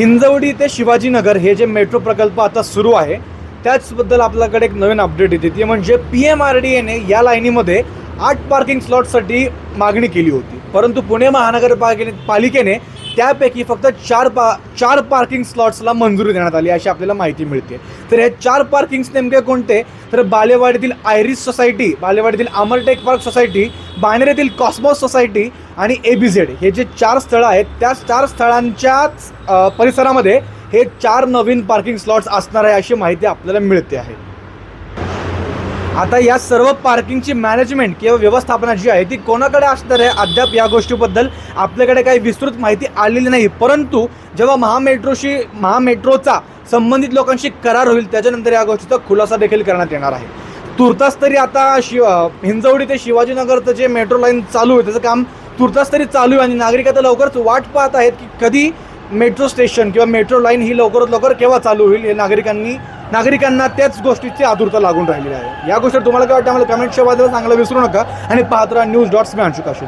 हिंजवडी ते शिवाजीनगर हे जे मेट्रो प्रकल्प आता सुरू आहे त्याचबद्दल आपल्याकडे एक नवीन अपडेट येते. ती म्हणजे पी एम आर डी एने या लाईनीमध्ये आठ पार्किंग स्लॉटसाठी मागणी केली होती. परंतु पुणे महानगरपालिकेने पालिकेने त्यापैकी फक्त चार पा चार पार्किंग स्लॉट्सला मंजुरी देण्यात आली अशी आपल्याला माहिती मिळते. तर हे चार पार्किंग्स नेमके कोणते? तर बालेवाडीतील आयरिस सोसायटी बालेवाडीतील अमरटेक पार्क सोसायटी बाणेर येथील कॉस्मॉस सोसायटी आणि ए बी झेड हे जे चार स्थळं आहेत त्या चार स्थळांच्याच परिसरामध्ये हे चार नवीन पार्किंग स्लॉट्स असणार आहे अशी माहिती आपल्याला मिळते आहे. आता या सर्व पार्किंगची मॅनेजमेंट किंवा व्यवस्थापना जी आहे ती कोणाकडे असणार आहे? अद्याप या गोष्टीबद्दल आपल्याकडे काही विस्तृत माहिती आलेली नाही. परंतु जेव्हा महामेट्रोशी महामेट्रोचा संबंधित लोकांशी करार होईल त्याच्यानंतर या गोष्टीचा खुलासा देखील करण्यात येणार आहे. तुर्तास तरी आता शिव हिंजवडी ते शिवाजीनगरचं जे मेट्रो लाईन चालू आहे त्याचं काम तुर्तास तरी चालू आहे आणि नागरिक आता लवकरच वाट पाहत आहेत की कधी मेट्रो स्टेशन किंवा मेट्रो लाईन ही लवकरात लवकर केव्हा चालू होईल हे नागरिकांनी नागरिकांना त्याच गोष्टीची आतुरता लागून राहिलेली आहे. या गोष्टी तुम्हाला काय वाटतं? आम्हाला कमेंटच्या बाजूला सांगायला विसरू नका आणि पाहत राहा न्यूज डॉट्स मी अंशुकाशी